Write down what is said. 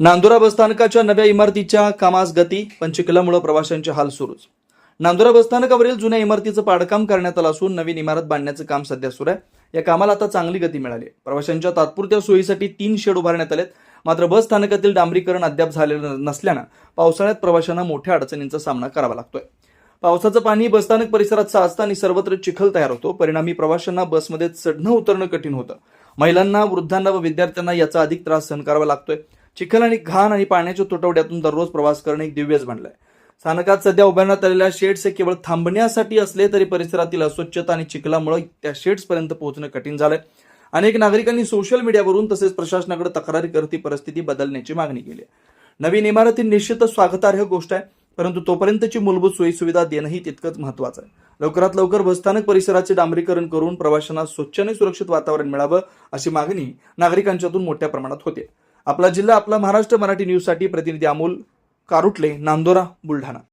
नांदुरा बसस्थानकाच्या नव्या इमारतीच्या कामास गती पंचकिलामुळे प्रवाशांचे हाल सुरूच. नांदुरा बसस्थानकावरील जुन्या इमारतीचं पाडकाम करण्यात आलं असून नवीन इमारत बांधण्याचं काम सध्या सुरू आहे. या कामाला आता चांगली गती मिळाली. आहे. प्रवाशांच्या तात्पुरत्या सोयीसाठी तीन शेड उभारण्यात आलेत. मात्र बस स्थानकातील डांबरीकरण अद्याप झालेलं नसल्यानं पावसाळ्यात प्रवाशांना मोठ्या अडचणींचा सामना करावा लागतोय. पावसाचं पाणी बसस्थानक परिसरात साचतं आणि सर्वत्र चिखल तयार होतो. परिणामी प्रवाशांना बसमध्ये चढणं उतरणं कठीण होतं. महिलांना वृद्धांना व विद्यार्थ्यांना याचा अधिक त्रास सहन करावा लागतोय. चिखल आणि घाण आणि पाण्याच्या तुटवड्यातून दररोज प्रवास करणे एक दिव्यच बनलंय. स्थानकात सध्या उभारण्यात आलेल्या शेड्स हे केवळ थांबण्यासाठी असले तरी परिसरातील अस्वच्छता आणि चिखलामुळे त्या शेड्सपर्यंत पोहोचणं कठीण झालंय. अनेक नागरिकांनी सोशल मीडियावरून तसेच प्रशासनाकडे तक्रारी करत ही परिस्थिती बदलण्याची मागणी केली आहे. नवीन इमारती निश्चितच स्वागतार्ह गोष्ट आहे परंतु तोपर्यंतची मूलभूत सोयीसुविधा देणंही तितकंच महत्वाचं आहे. लवकरात लवकर बसस्थानक परिसराचे डांबरीकरण करून प्रवाशांना स्वच्छ आणि सुरक्षित वातावरण मिळावं अशी मागणी नागरिकांच्यातून मोठ्या प्रमाणात होते. आपला जिल्हा आपला महाराष्ट्र मराठी न्यूजसाठी प्रतिनिधी अमोल कारुटले नांदोरा बुलढाणा.